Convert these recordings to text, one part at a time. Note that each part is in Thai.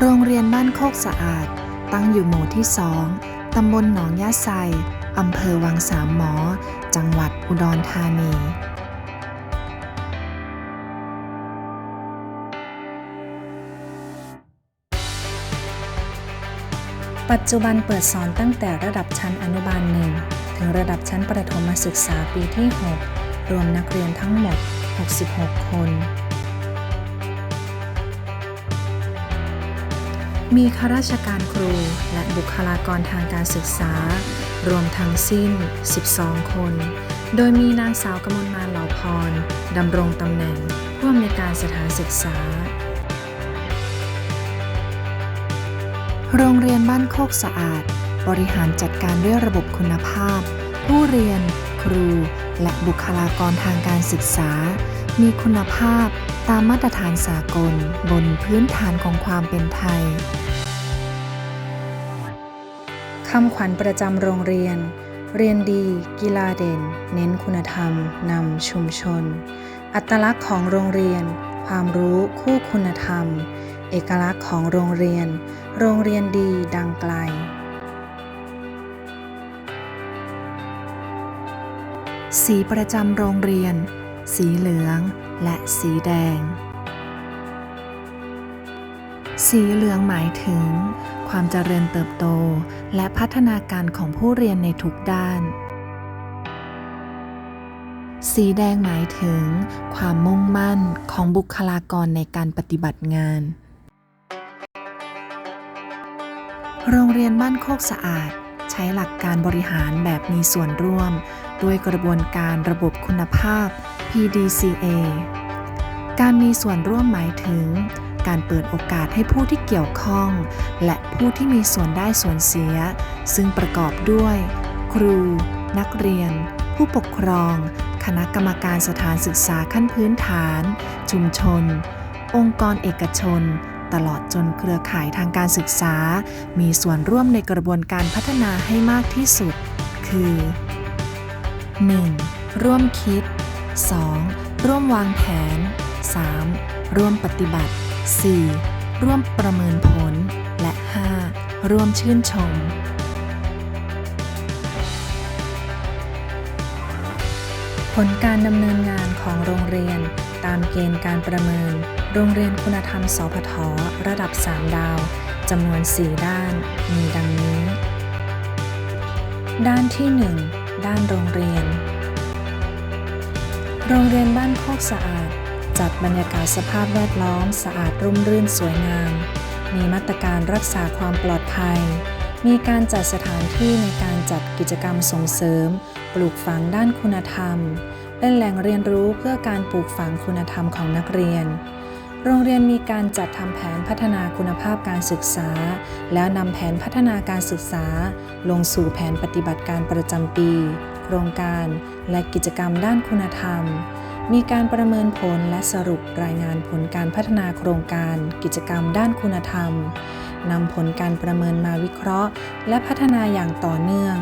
โรงเรียนบ้านโคกสะอาด ตั้งอยู่หมู่ที่สองตำบลหนองยะไซอำเภอวังสามหมอ จังหวัดอุดรธานี ปัจจุบันเปิดสอนตั้งแต่ระดับชั้นอนุบาลหนึ่งถึงระดับชั้นประถมศึกษาปีที่ 6 รวมนักเรียนทั้งหมด 66 คน มีข้าราชการครูและบุคลากรทางการศึกษา รวมทั้งสิ้น 12 คน โดยมีนางสาวกมลมาเหล่าพรดำรงตำแหน่งผู้อำนวยการสถานศึกษา โรงเรียนบ้านโคกสะอาด บริหารจัดการด้วยระบบคุณภาพ ผู้เรียน ครู และบุคลากรทางการศึกษา มีคุณภาพตามมาตรฐานสากลบนพื้นฐานของความเป็นไทยคำขวัญประจำโรงเรียน เรียนดี กีฬาเด่น เน้นคุณธรรม นำชุมชน อัตลักษณ์ของโรงเรียน ความรู้คู่คุณธรรม เอกลักษณ์ของโรงเรียน โรงเรียนดีดังไกลสีประจำโรงเรียน สีเหลืองและสีแดง สีเหลืองหมายถึง ความเจริญเติบโตและพัฒนาการของผู้เรียนในทุกด้าน สีแดงหมายถึง ความมุ่งมั่นของบุคลากรในการปฏิบัติงาน โรงเรียนบ้านโคกสะอาดใช้หลักการบริหารแบบมีส่วนร่วม ด้วยกระบวนการระบบคุณภาพ PDCA การมีส่วนร่วมหมายถึง การเปิดโอกาสให้ผู้ที่เกี่ยวข้อง และผู้ที่มีส่วนได้ส่วนเสีย ซึ่งประกอบด้วย ครู นักเรียน ผู้ปกครอง คณะกรรมการสถานศึกษาขั้นพื้นฐาน ชุมชน องค์กรเอกชน ตลอดจนเครือข่ายทางการศึกษา มีส่วนร่วมในกระบวนการพัฒนาให้มากที่สุด คือ 1. ร่วมคิด 2. ร่วมวางแผน 3. ร่วมปฏิบัติ 4. ร่วมประเมินผล และ 5. ร่วมชื่นชม ผลการดำเนินงานของโรงเรียน ตามเกณฑ์การประเมิน โรงเรียนคุณธรรมสพทระดับ 3 ดาวจำนวน 4 ด้าน มีดังนี้ ด้านที่ 1 ด้านโรงเรียน โรงเรียนบ้านโคกสะอาด จัดบรรยากาศสภาพแวดล้อมสะอาดร่มรื่นสวยงาม มีมาตรการรักษาความปลอดภัย มีการจัดสถานที่ในการจัดกิจกรรมส่งเสริม ปลูกฝังด้านคุณธรรม เป็นแหล่งเรียนรู้เพื่อการปลูกฝังคุณธรรมของนักเรียน โรงเรียนมีการจัดทำแผนพัฒนาคุณภาพการศึกษา แล้วนำแผนพัฒนาการศึกษา ลงสู่แผนปฏิบัติการประจำปี โครงการและกิจกรรมด้านคุณธรรม มีการประเมินผลและสรุปรายงานผลการพัฒนาโครงการ กิจกรรมด้านคุณธรรมนำผลการประเมินมาวิเคราะห์ และพัฒนาอย่างต่อเนื่อง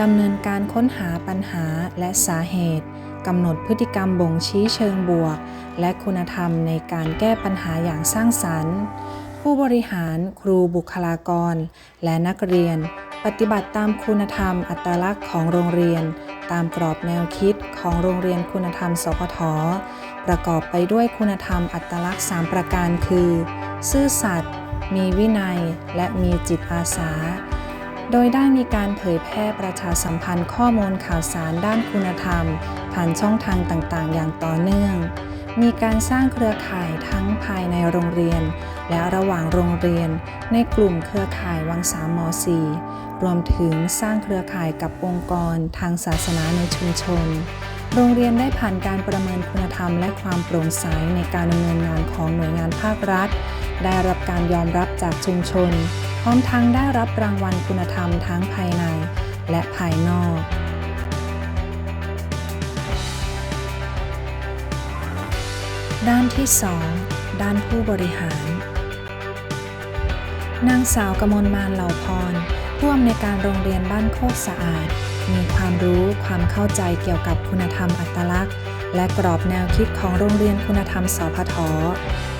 ดำเนินการค้นหาปัญหาและสาเหตุกำหนดพฤติกรรมบ่งชี้เชิงบวก และคุณธรรมในการแก้ปัญหาอย่างสร้างสรรค์ ผู้บริหาร ครูบุคลากร และนักเรียน ปฏิบัติตามคุณธรรมอัตลักษณ์ของโรงเรียน ตามกรอบแนวคิดของโรงเรียนคุณธรรมสพทประกอบไปด้วยคุณธรรมอัตลักษณ์ 3 ประการคือ ซื่อสัตย์มีวินัยและมีจิตอาสา โดยได้มีการเผยแพร่ประชาสัมพันธ์ข้อมูลข่าวสารด้านคุณธรรม ผ่านช่องทางต่างๆ อย่างต่อเนื่อง มีการสร้างเครือข่ายทั้งภายในโรงเรียน และระหว่างโรงเรียน ในกลุ่มเครือข่ายวังสามมสีรวมถึงสร้างเครือข่ายกับองค์กรทางศาสนาในชุมชน โรงเรียนได้ผ่านการประเมินคุณธรรมและความโปร่งใสในการดำเนินงานของหน่วยงานภาครัฐ ได้รับการยอมรับจากชุมชน พร้อมทั้งได้รับรางวัลคุณธรรมทั้งภายในและภายนอก ด้านที่2ด้านผู้บริหาร นางสาวกมลมานเหล่าพรผู้อำนวยการโรงเรียนบ้านโคกสะอาด มีความรู้ความเข้าใจเกี่ยวกับคุณธรรมอัตลักษณ์ และกรอบแนวคิดของโรงเรียนคุณธรรมสพท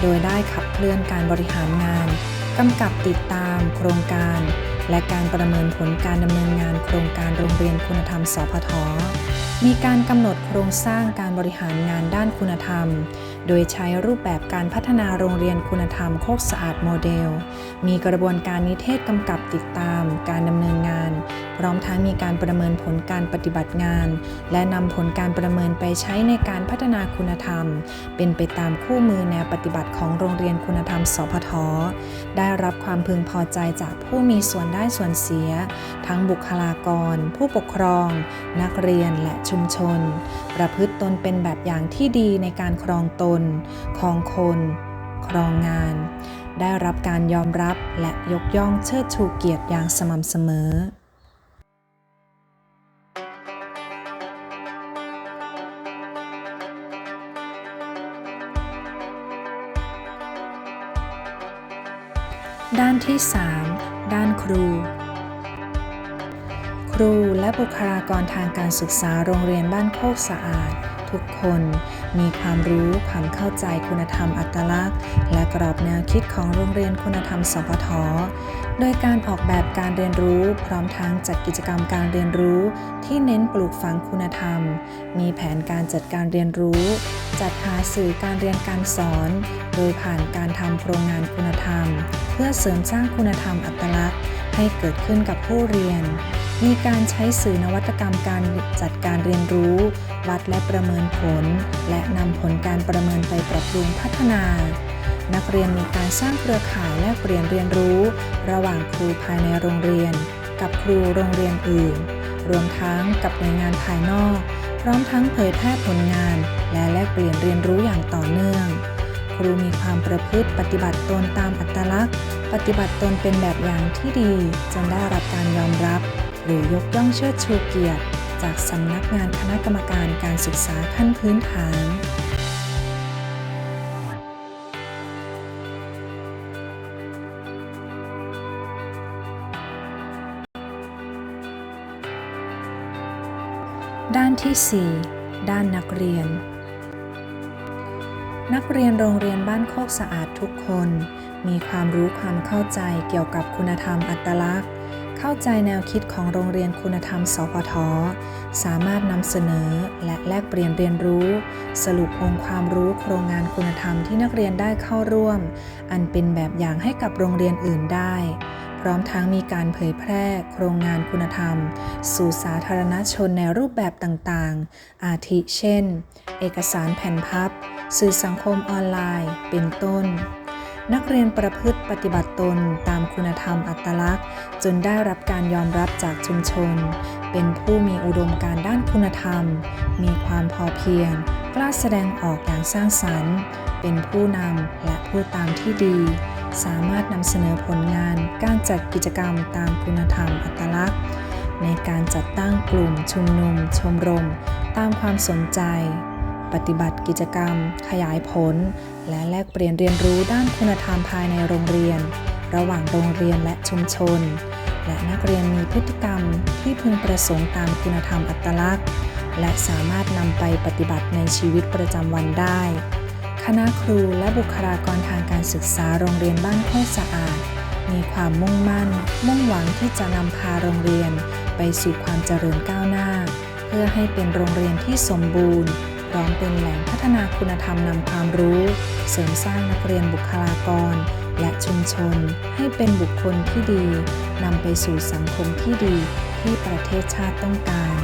โดยได้ขับเคลื่อนการบริหารงานกำกับติดตามโครงการ และการประเมินผลการดำเนินงานโครงการโรงเรียนคุณธรรมสพทมีการกำหนดโครงสร้างการบริหารงานด้านคุณธรรม โดยใช้รูปแบบการพัฒนาโรงเรียนคุณธรรมโคกสะอาดโมเดล มีกระบวนการนิเทศกำกับติดตามการดำเนิน ร้อมทั้งมีการประเมินผลการปฏิบัติงาน และนำผลการประเมินไปใช้ในการพัฒนาคุณธรรม เป็นไปตามคู่มือแนวปฏิบัติของโรงเรียนคุณธรรม สพท ได้รับความพึงพอใจจากผู้มีส่วนได้ส่วนเสีย ทั้งบุคลากร ผู้ปกครอง นักเรียนและชุมชน ประพฤติตนเป็นแบบอย่างที่ดีในการครองตน ครองคน ครองงาน ได้รับการยอมรับและยกย่องเชิดชูเกียรติอย่างสม่ำเสมอ ด้านที่ 3 ด้านครู ครูและบุคลากรทางการศึกษาโรงเรียนบ้านโคกสะอาด ทุกคน มีความรู้ความเข้าใจคุณธรรมอัตลักษณ์ และกรอบแนวคิดของโรงเรียนคุณธรรมสพทโดยการออกแบบการเรียนรู้พร้อมทั้งจัดกิจกรรมการเรียนรู้ที่เน้นปลูกฝังคุณธรรม มีแผนการจัดการเรียนรู้ จัดหาสื่อการเรียนการสอน โดยผ่านการทำโครงงานคุณธรรม เพื่อเสริมสร้างคุณธรรมอัตลักษณ์ ให้เกิดขึ้นกับผู้เรียน มีการใช้สื่อนวัตกรรมการจัดการเรียนรู้ วัดและประเมินผล และนำผลการประเมินไปปรับปรุงพัฒนา นักเรียนมีการสร้างเครือข่ายและเปลี่ยนเรียนรู้ ระหว่างครูภายในโรงเรียน กับครูโรงเรียนอื่น รวมทั้งกับหน่วยงานภายนอก พร้อมทั้งเผยแพร่ผลงาน และแลกเปลี่ยนเรียนรู้อย่างต่อเนื่อง ครูมีความประพฤติปฏิบัติตนตามอัตลักษณ์ ปฏิบัติตนเป็นแบบอย่างที่ดี จนได้รับการยอมรับ หรือยกย่องเชิดชูเกียรติ จากสำนักงานคณะกรรมการการศึกษาขั้นพื้นฐานด้านที่ 4 ด้านนักเรียน นักเรียนโรงเรียนบ้านโคกสะอาดทุกคน มีความรู้ความเข้าใจเกี่ยวกับคุณธรรมอัตลักษณ์ เข้าใจแนวคิดของโรงเรียนคุณธรรม สพท สามารถนำเสนอและแลกเปลี่ยนเรียนรู้ สรุปองค์ความรู้โครงงานคุณธรรมที่นักเรียนได้เข้าร่วม อันเป็นแบบอย่างให้กับโรงเรียนอื่นได้ พร้อมทั้งมีการเผยแพร่ โครงงานคุณธรรม สู่สาธารณชนในรูปแบบต่างๆ อาทิเช่น เอกสารแผ่นพับ สื่อสังคมออนไลน์ เป็นต้น นักเรียนประพฤติปฏิบัติตนตามคุณธรรมอัตลักษณ์ จนได้รับการยอมรับจากชุมชน เป็นผู้มีอุดมการด้านคุณธรรม มีความพอเพียง กล้าแสดงออกอย่างสร้างสรรค์ เป็นผู้นำและผู้ตามที่ดี สามารถนำเสนอผลงานการจัดกิจกรรมตามคุณธรรมอัตลักษณ์ ในการจัดตั้งกลุ่มชุมนุมชมรม ตามความสนใจ ปฏิบัติกิจกรรม ขยายผล และแลกเปลี่ยนเรียนรู้ด้านคุณธรรมภายในโรงเรียน ระหว่างโรงเรียนและชุมชน และนักเรียนมีพฤติกรรมที่พึงประสงค์ตามคุณธรรมอัตลักษณ์ และสามารถนำไปปฏิบัติในชีวิตประจำวันได้ คณะครูและบุคลากรทางการศึกษาโรงเรียนบ้านโคกสะอาด มีความมุ่งมั่น มุ่งหวังที่จะนำพาโรงเรียน ไปสู่ความเจริญก้าวหน้า เพื่อให้เป็นโรงเรียนที่สมบูรณ์ พร้อมเป็นแหล่งพัฒนาคุณธรรมนำความรู้ เสริมสร้างนักเรียนบุคลากร และชุมชน ให้เป็นบุคคลที่ดีนำไปสู่สังคมที่ดีที่ประเทศชาติต้องการ